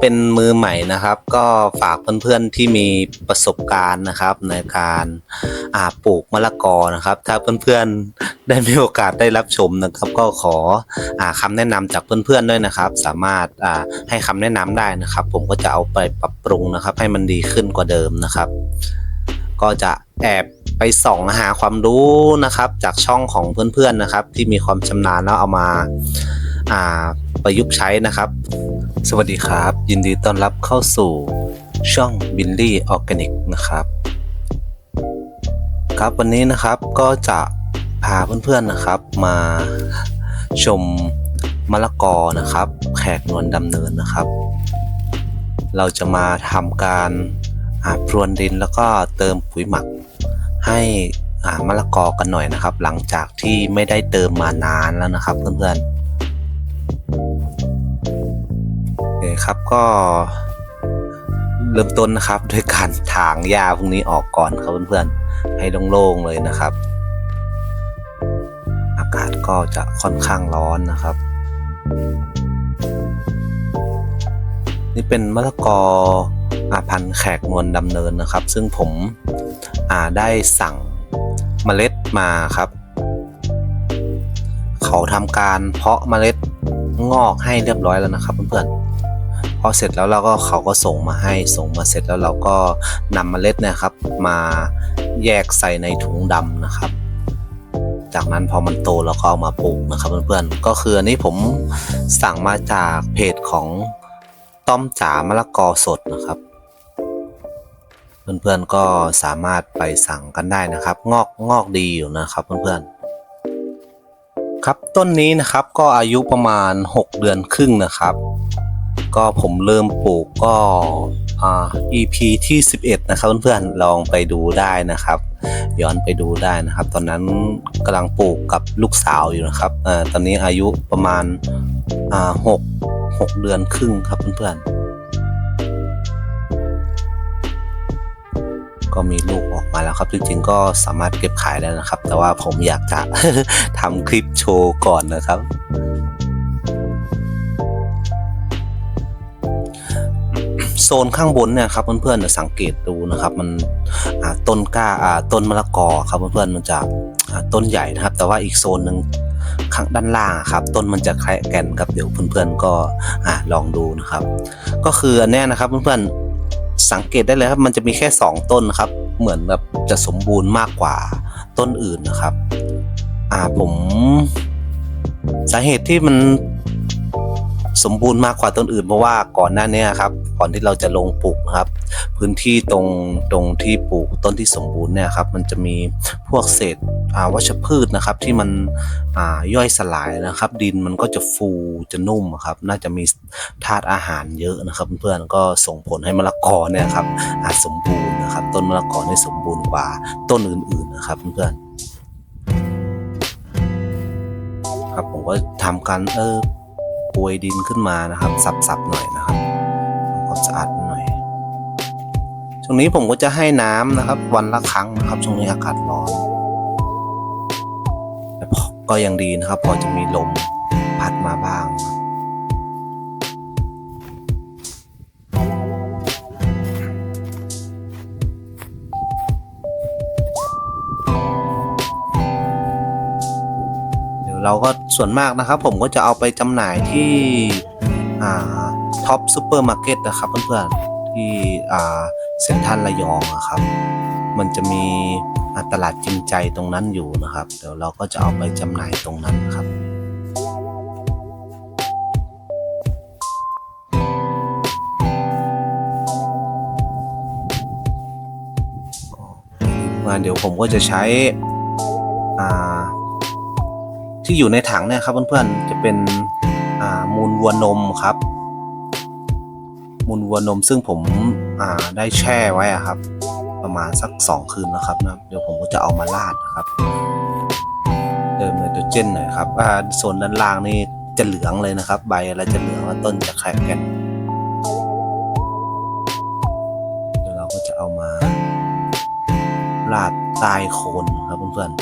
เป็นมือใหม่นะครับ ก็ฝากเพื่อนๆที่มีประสบการณ์นะครับ ในการอาปลูกมะละกอนะครับ ถ้าเพื่อนๆได้มีโอกาสได้รับชมนะครับ ก็ขออ่าคำแนะนำจากเพื่อนๆด้วยนะครับ สามารถให้คำแนะนำได้นะครับ ผมก็จะเอาไปปรับปรุงนะครับ ให้มันดีขึ้นกว่าเดิมนะครับ ก็จะแอบ ไปส่องหาความรู้นะครับ จากช่องของเพื่อนๆนะครับ ที่มีความชำนาญแล้วเอามาอ่าประยุกต์ใช้นะครับ สวัสดีครับ ยินดีต้อนรับเข้าสู่ช่อง b i l l y Organic นะครับ ครับวันนี้นะครับก็จะพาเพื่อนๆนะครับมาชมมะละกอนะครับ แขกนวลดำเนินนะครับ เราจะมาทำการอาพรวนดินแล้วก็เติมปุ๋ยหมัก ให้มะละกอกันหน่อยนะครับ หลังจากที่ไม่ได้เติมมานานแล้วนะครับ เพื่อนๆโอเคครับก็เริ่มต้นนะครับด้วยการถางหญ้าพวกนี้ออกก่อนครับเพื่อนๆให้โล่งๆเลยนะครับ อากาศก็จะค่อนข้างร้อนนะครับ นี่เป็นมะละกอ อาพันธ์แขกนวลดำเนินนะครับ ซึ่งผมได้สั่งเมล็ดมาครับ เขาทำการเพาะเมล็ดงอกให้เรียบร้อยแล้วนะครับเพื่อนๆพอเสร็จแล้วเราก็เขาก็ส่งมาให้ส่งมาเสร็จแล้วเราก็นำเมล็ดนยครับ มาแยกใส่ในถุงดำนะครับจากนั้นพอมันโตเราก็เอามาปลูกนะครับเพื่อนๆ ก็คืออันนี้ผมสั่งมาจากเพจของต้อมจ๋ามะละกอสดนะครับ เพื่อนๆก็สามารถไปสั่งกันได้นะครับ งอกงอกดีอยู่นะครับเพื่อนๆครับต้นนี้นะครับก็อายุประมาณ 6 เดือนครึ่งนะครับ ก็ผมเริ่มปลูกก็อ่า EP ที่ 11 นะครับเพื่อนๆลองไปดูได้นะครับ ย้อนไปดูได้นะครับ ตอนนั้นกำลังปลูกกับลูกสาวอยู่นะครับอ่อตอนนี้อายุประมาณอ่าหกหกเดือนครึ่งครับเพื่อนๆ ก็มีลูกออกมาแล้วครับ จริงๆก็สามารถเก็บขายได้นะครับ แต่ว่าผมอยากจะทำคลิปโชว์ก่อนนะครับโซนข้างบนเนี่ยครับเพื่อนๆเนี่ยสังเกตดูนะครับ มันต้นกล้าต้นมะละกอครับเพื่อนๆมันจะต้นใหญ่นะครับ แต่ว่าอีกโซนหนึ่งข้างด้านล่างครับ ต้นมันจะแคระแก่นครับเดี๋ยวเพื่อนๆก็ลองดูนะครับ ก็คืออันเนี้นะครับเพื่อนๆ สังเกตได้เลยครับ มันจะมีแค่สองต้นครับ เหมือนแบบจะสมบูรณ์มากกว่าต้นอื่นนะครับ อ่าผมสาเหตุที่มันสมบูรณ์มากกว่าต้นอื่นเพราะว่าก่อนหน้านี้ครับ ก่อนที่เราจะลงปลูกนะครับ พื้นที่ตรงตรงที่ปลูกต้นที่สมบูรณ์เนี่ยครับมันจะมีพวกเศษวัชพืชนะครับที่มันย่อยสลายนะครับ ดินมันก็จะฟูจะนุ่มครับ น่าจะมีธาตุอาหารเยอะนะครับ เพื่อนๆก็ส่งผลให้มะละกอเนี่ยครับอาจสมบูรณ์นะครับ ต้นมะละกอเนี่ยสมบูรณ์กว่าต้นอื่นๆนะครับเพื่อนๆครับผมก็ทำการเออปวยดินขึ้นมานะครับ สับๆหน่อยนะครับทำความสะอาด หน่อยช่วงนี้ผมก็จะให้น้ำนะครับ วันละครั้งนะครับช่วงนี้อากาศร้อนก็ยังดีนะครับ พอจะมีลมพัดมาบ้างเดี๋ยวเราก็ส่วนมากนะครับ ผมก็จะเอาไปจำหน่ายที่ท็อปซูเปอร์มาร์เก็ตนะครับเพื่อนๆที่อ่า เซ็นทรัลระยองนะครับ มันจะมีตลาดจริงใจตรงนั้นอยู่นะครับ เดี๋ยวเราก็จะเอาไปจำหน่ายตรงนั้นครับมาเดี๋ยวผมก็จะใช้ที่อยู่ในถังเนี่ยครับเพื่อนๆจะเป็นมูลวัวนมครับ มูลวัวนมซึ่งผม อ่าได้แช่ไว้อะครับ ประมาณสักสองคืนนะครับนะเดี๋ยวผมก็จะเอามาราดนะครับเติมไนโตรเจนหน่อยครับอ่าโซนด้านล่างนี่จะเหลืองเลยนะครับ ใบอะไรจะเหลืองแล้วต้นจะแข็งแก่นเดี๋ยวเราก็จะเอามาราดใต้โคนครับเพื่อนๆ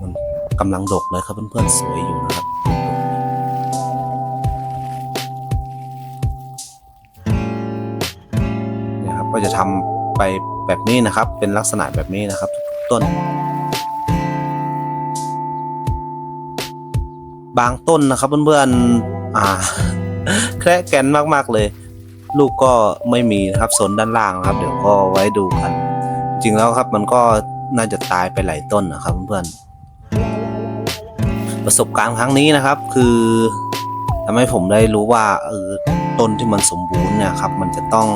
มันกำลังดกเลยครับเพื่อนๆสวยอยู่นะครับ จะทำไปแบบนี้นะครับ เป็นลักษณะแบบนี้นะครับทุกต้น บางต้นนะครับเพื่อนๆอ่าแคระแกนมากๆเลย ลูกก็ไม่มีนะครับโซนด้านล่างนะครับ เดี๋ยวก็ไว้ดูกัน จริงแล้วครับมันก็น่าจะตายไปหลายต้นนะครับเพื่อนๆประสบการณ์ครั้งนี้นะครับ คือทำให้ผมได้รู้ว่าเออต้นที่มันสมบูรณ์เนี่ยครับ มันจะต้อง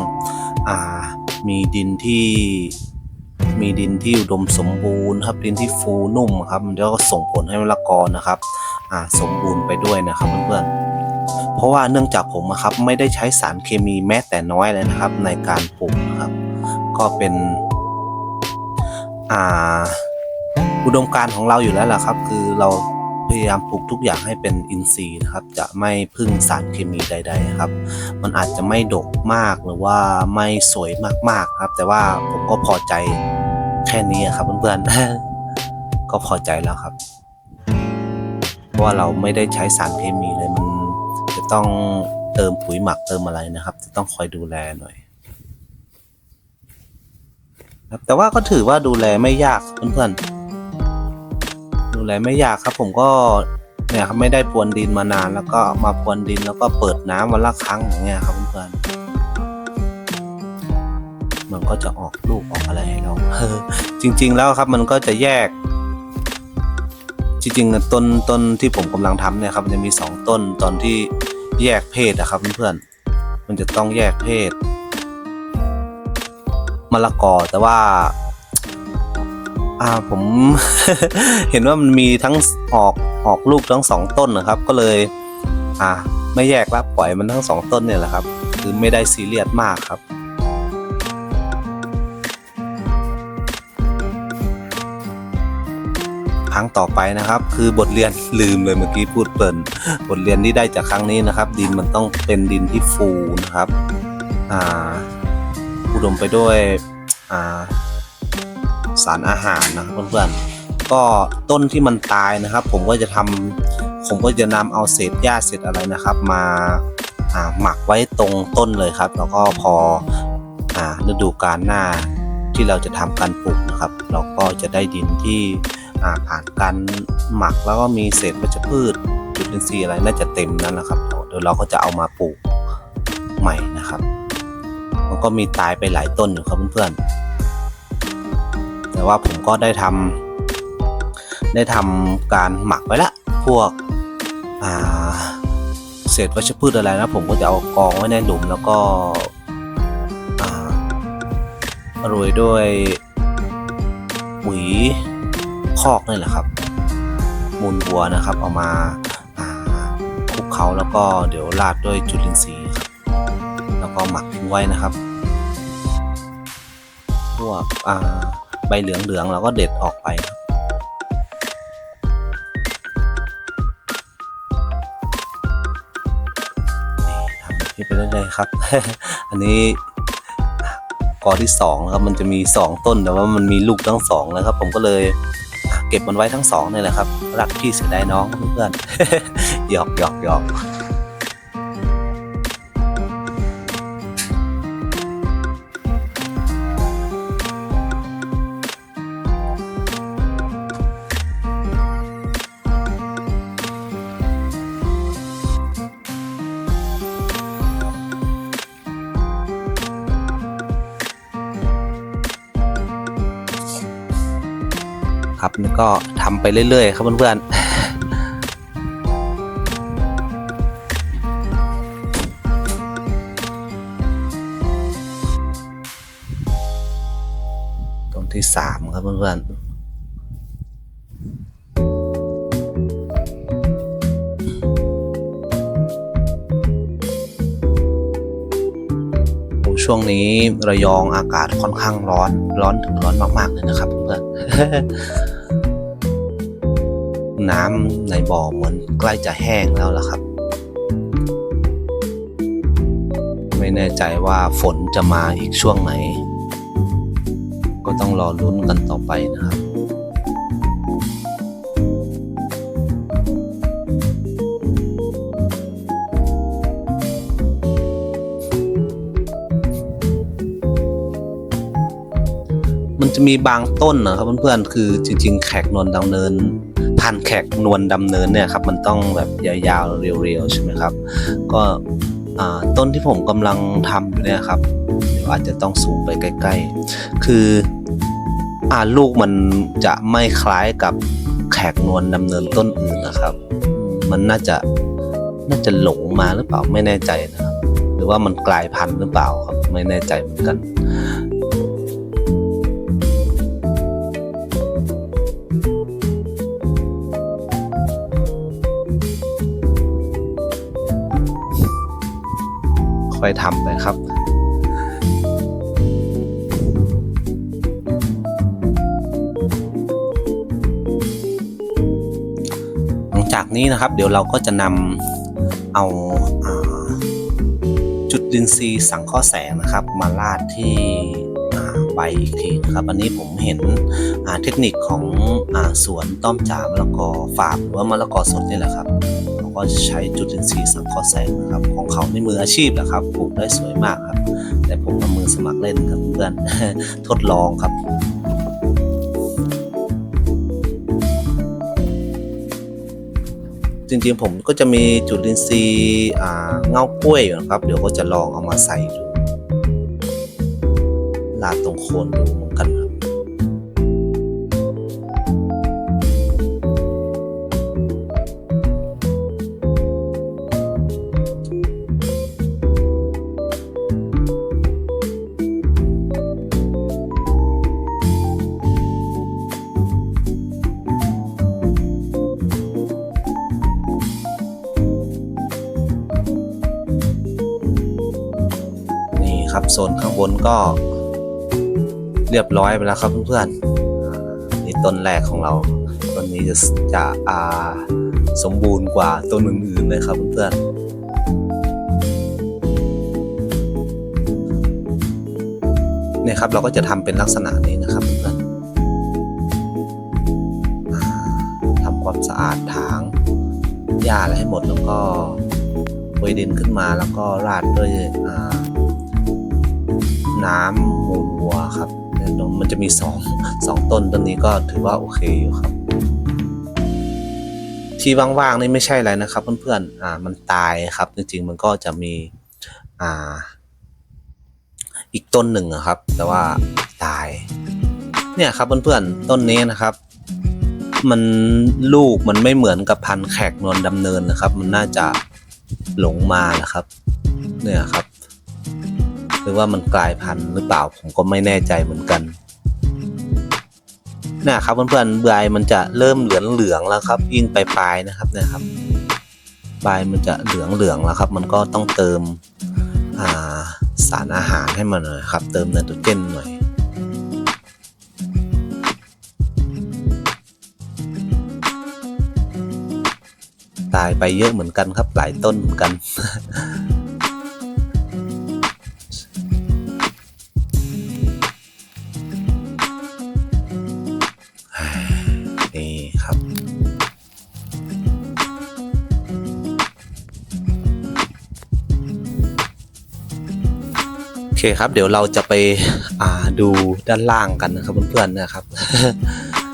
อ่า มีดินที่มีดินที่อุดมสมบูรณ์ครับดินที่ฟูนุ่มครับมันก็ส่งผลให้มะละกอนะครับอ่าสมบูรณ์ไปด้วยนะครับเพื่อนๆเพราะว่าเนื่องจากผมนะครับไม่ได้ใช้สารเคมีแม้แต่น้อยเลยนะครับ ในการปลูกนะครับ ก็เป็นอ่าอุดมการของเราอยู่แล้วล่ะครับ คือเรา พยายามปลูกทุกอย่างให้เป็นอินทรีย์นะครับ จะไม่พึ่งสารเคมีใด ๆ ครับ มันอาจจะไม่ดกมากหรือว่าไม่สวยมากๆครับ แต่ว่าผมก็พอใจแค่นี้ครับเพื่อนๆ ก็พอใจแล้วครับ เพราะว่าเราไม่ได้ใช้สารเคมีเลยมันจะต้องเติมปุ๋ยหมักเติมอะไรนะครับ จะต้องคอยดูแลหน่อยครับแต่ว่าก็ถือว่าดูแลไม่ยากเพื่อนๆ ดูแลไม่ยากครับ ผมก็เนี่ยครับไม่ได้พรวนดินมานานแล้วก็มาพรวนดินแล้วก็เปิดน้ำวันละครั้งอย่างเงี้ยครับเพื่อนมันก็จะออกลูกออกอะไรให้เราจริง ๆ แล้วครับมันก็จะแยก จริงๆนะต้นต้นที่ผมกำลังทำเนี่ยครับมันจะมีสองต้นตอนที่แยกเพศอะครับเพื่อนๆมันจะต้องแยกเพศมะละกอแต่ว่า อ่าผม เห็นว่ามันมีทั้งออกออกลูกทั้งสองต้นนะครับ ก็เลย อ่า ไม่แยกละปล่อยมันทั้งสองต้นเนี่ยแหละครับ คือไม่ได้ซีเรียสมากครับครั้งต่อไปนะครับ คือบทเรียนลืมเลยเมื่อกี้พูดเปินบทเรียนที่ได้จากครั้งนี้นะครับ ดินมันต้องเป็นดินที่ฟูนะครับ อ่าอุดมไปด้วยอ่า สารอาหารนะครับเพื่อนๆก็ต้นที่มันตายนะครับ ผมก็จะทำผมก็จะนำเอาเศษหญ้าเศษอะไรนะครับมาอ่าหมักไว้ตรงต้นเลยครับ แล้วก็พออ่าฤดูกาลหน้าที่เราจะทำการปลูกนะครับ เราก็จะได้ดินที่อ่าผ่านการหมักแล้วก็มีเศษวัชพืชจุลินทรีย์อะไรน่าจะเต็มนั่นแหละครับเดี๋ยวเราก็จะเอามาปลูกใหม่นะครับ มันก็มีตายไปหลายต้นอยู่ครับเพื่อนๆ แต่ว่าผมก็ได้ทำได้ทำการหมักไว้ละ พวกเศษวัชพืชอะไรนะ ผมก็จะเอากองไว้ในหลุมแล้วก็โรยด้วยปุ๋ยคอกนี่แหละครับมูลวัวนะครับเอามาอ่าคลุกเขาแล้วก็เดี๋ยวราดด้วยจุลินทรีย์ครับแล้วก็หมักทิ้งไว้นะครับพวกอ่า ใบเหลืองๆเราก็เด็ดออกไปครับนี่ทำไปเรื่อยๆครับ อันนี้กอที่สองนะครับ มันจะมีสองต้นแต่ว่ามันมีลูกทั้งสองแล้วครับ ผมก็เลยเก็บมันไว้ทั้งสองนี่แหละครับ รักพี่เสียดายน้องเพื่อนหยอกหยอกหยอก ครับก็ทำไปเรื่อยๆ ครับเพื่อนๆต้นที่สามครับเพื่อนๆช่วงนี้ระยองอากาศค่อนข้างร้อน ร้อนถึงร้อนมากๆเลยนะครับเพื่อน น้ำในบ่อเหมือนใกล้จะแห้งแล้วล่ะครับ ไม่แน่ใจว่าฝนจะมาอีกช่วงไหน ก็ต้องรอรุ่นกันต่อไปนะครับ มันจะมีบางต้นนะครับเพื่อนๆคือจริง ๆ แขกนวลดำเนินพันแขกนวลดำเนินเนี่ยครับมันต้องแบบยาวๆเรียวๆใช่ไหมครับ ก็ต้นที่ผมกำลังทำอยู่เนี่ยครับเดี๋ยวอาจจะต้องสูงไปใกล้ ๆ คืออ่าลูกมันจะไม่คล้ายกับแขกนวลดำเนินต้นอื่นนะครับมมันน่าจะน่าจะหลงมาหรือเปล่าไม่แน่ใจนะครับหรือว่ามันกลายพันธุ์หรือเปล่าครับไม่แน่ใจเหมือนกัน ค่อยทำไปครับหลังจากนี้นะครับ เดี๋ยวเราก็จะนำเอาอาจุดดินซีสังเคราะห์แสงนะครับ มาลาดที่ใบอีกทีนะครับ อันนี้ผมเห็นเทคนิคของอสวนต้อมจามะละกอฝาบหรือว่ามะละกอสดนี่แหละครับ ก็ใช้จุดดินซีย์สังเคราะห์แสงนะครับ ของเขาในมืออาชีพแหละครับปลูกได้สวยมากครับ แต่ผมมามือสมัครเล่นกับเพื่อนทดลองครับจริงๆผมก็จะมีจุลินทรีย์เงากล้วยอยู่นะครับ เดี๋ยวก็จะลองเอามาใส่ดูลาดตรงโคนดู โซนข้างบนก็เรียบร้อยไปแล้วครับเพื่อนๆนี่ต้นแรกของเราต้นนี้จะจะอ่าสมบูรณ์กว่าต้นอื่นๆเลยครับเพื่อนๆเนี่ยครับเราก็จะทำเป็นลักษณะนี้นะครับเพื่อนทำความสะอาดถางหญ้าอะไรให้หมดแล้วก็โรยดินขึ้นมาแล้วก็ราดด้วยอ่า น้ำมูลวัวครับเนี่ยตรงมันจะมีสองสองต้นต้นนี้ก็ถือว่าโอเคอยู่ครับ ที่ว่างๆนี่ไม่ใช่อะไรนะครับ เพื่อนๆอ่ามันตายครับ จริงๆ มันก็จะมีอ่า อีกต้นหนึ่งอะครับ แต่ว่าตาย เนี่ยครับเพื่อนๆต้นนี้นะครับมันลูกมันไม่เหมือนกับพันแขกนวลดำเนินนะครับ มันน่าจะหลงมานะครับ เนี่ยครับ รือว่ามันกลายพันธุ์หรือเปล่าผมก็ไม่แน่ใจเหมือนกันนี่ยครับเพื่อนๆใบมันจะเริ่มเหลืองเหลืองแล้วครับ ยิ่งปลายๆนะครับนี่ยครับใบมันจะเหลืองเหลืองแล้วครับ มันก็ต้องเติมาสารอาหารให้มันหน่อยครับ เติมไนโตรเจนหน่อยตายไปเยอะเหมือนกันครับหลายต้นเหมือนกัน อเคครับ เดี๋ยวเราจะไปอ่าดูด้านล่างกันนะครับเพื่อนๆนะครับ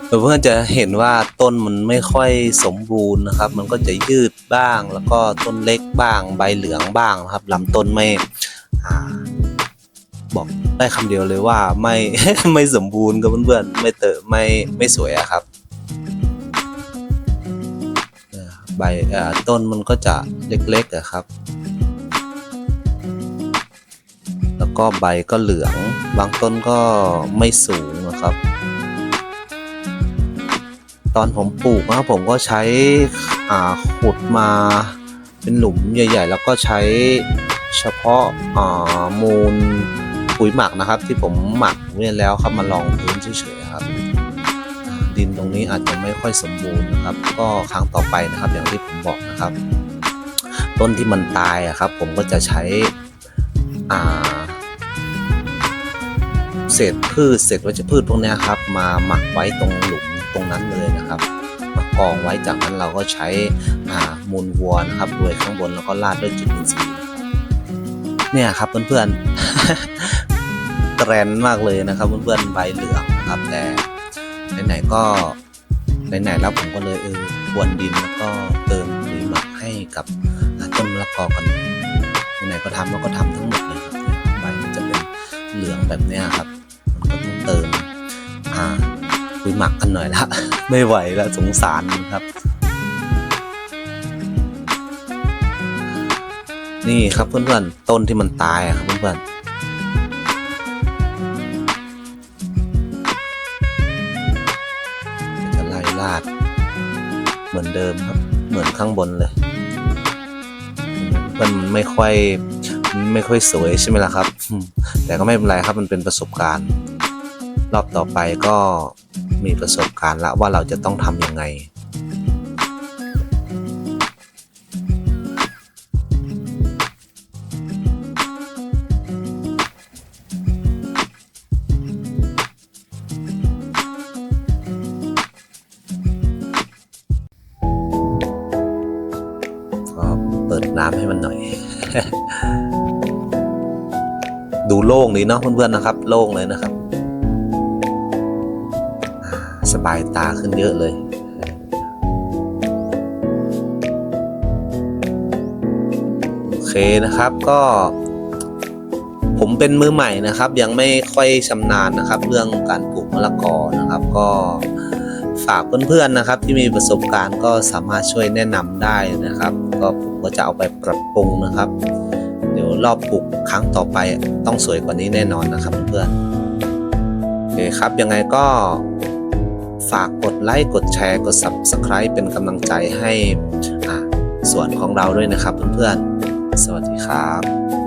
เพื่อนๆจะเห็นว่าต้นมันไม่ค่อยสมบูรณ์นะครับ มันก็จะยืดบ้าง แล้วก็ต้นเล็กบ้าง ใบเหลืองบ้างนะครับลำต้นไม่บอกได้คำเดียวเลยว่าไม่ไม่สมบูรณ์กับเพื่อนๆไม่เตอะไม่ไม่สวยอะครับใบต้นมันก็จะเล็กๆอะครับ ก็ใบก็เหลือง บางต้นก็ไม่สูงนะครับ ตอนผมปลูกนะผมก็ใช้อ่าขุดมาเป็นหลุมใหญ่ ๆ แล้วก็ใช้เฉพาะอ่ามูลปุ๋ยหมักนะครับ ที่ผมหมักไว้แล้วครับมาลองพื้นเฉยๆครับ ดินตรงนี้อาจจะไม่ค่อยสมบูรณ์นะครับ ก็ครั้งต่อไปนะครับ อย่างที่ผมบอกนะครับ ต้นที่มันตายอะครับ ผมก็จะใช้อ่า เศษพืชเศษวัชพืชพวกนี้ครับ มาหมักไว้ตรงหลุมตรงนั้นเลยนะครับมากองไว้จากนั้นเราก็ใช้มูลวัวนะครับโรยข้างบนแล้วก็ราดด้วยจุลินทรีย์เนี่ยครับเพื่อนๆแกรนมากเลยนะครับเพื่อนๆใบเหลืองนะครับแต่ไหนๆก็ไหนๆแล้วผมก็เลยเออพรวนดินแล้วก็เติมปุ๋ยหมักให้กับต้นมะละกอกันไหนๆก็ทำแล้วก็ทำทั้งหมดเลยครับใบมันจะเป็นเหลืองแบบนี้ครับาปุ๋ยหมักกันหน่อยละไม่ไหวล้วสงสารครับ นี่ครับเพื่อนๆต้นที่มันตายครับเพื่อนๆจะไล่ลาด เหมือนเดิมครับ เหมือนข้างบนเลย มันไม่ค่อยไม่ค่อยสวยใช่ไหมล่ะครับ แต่ก็ไม่เป็นไรครับมันเป็นประสบการณ์ รอบต่อไปก็มีประสบการณ์ละว่าเราจะต้องทำยังไงก็เปิดน้ำให้มันหน่อย ดูโล่งดีเนาะเพื่อนๆนะครับ โล่งเลยนะครับ สบายตาขึ้นเยอะเลยโอเคนะครับก็ผมเป็นมือใหม่นะครับ ยังไม่ค่อยชำนาญนะครับ เรื่องการปลูกมะละกอนะครับ ก็ฝากเพื่อนๆนะครับ ที่มีประสบการณ์ก็สามารถช่วยแนะนำได้นะครับ ก็ผมก็จะเอาไปปรับปรุงนะครับ เดี๋ยวรอบปลูกครั้งต่อไปต้องสวยกว่านี้แน่นอนนะครับเพื่อนๆโอเคครับยังไงก็ ฝากกดไลค์กดแชร์กด Subscribe เป็นกำลังใจให้ส่วนของเราด้วยนะครับเพื่อนๆ สวัสดีครับ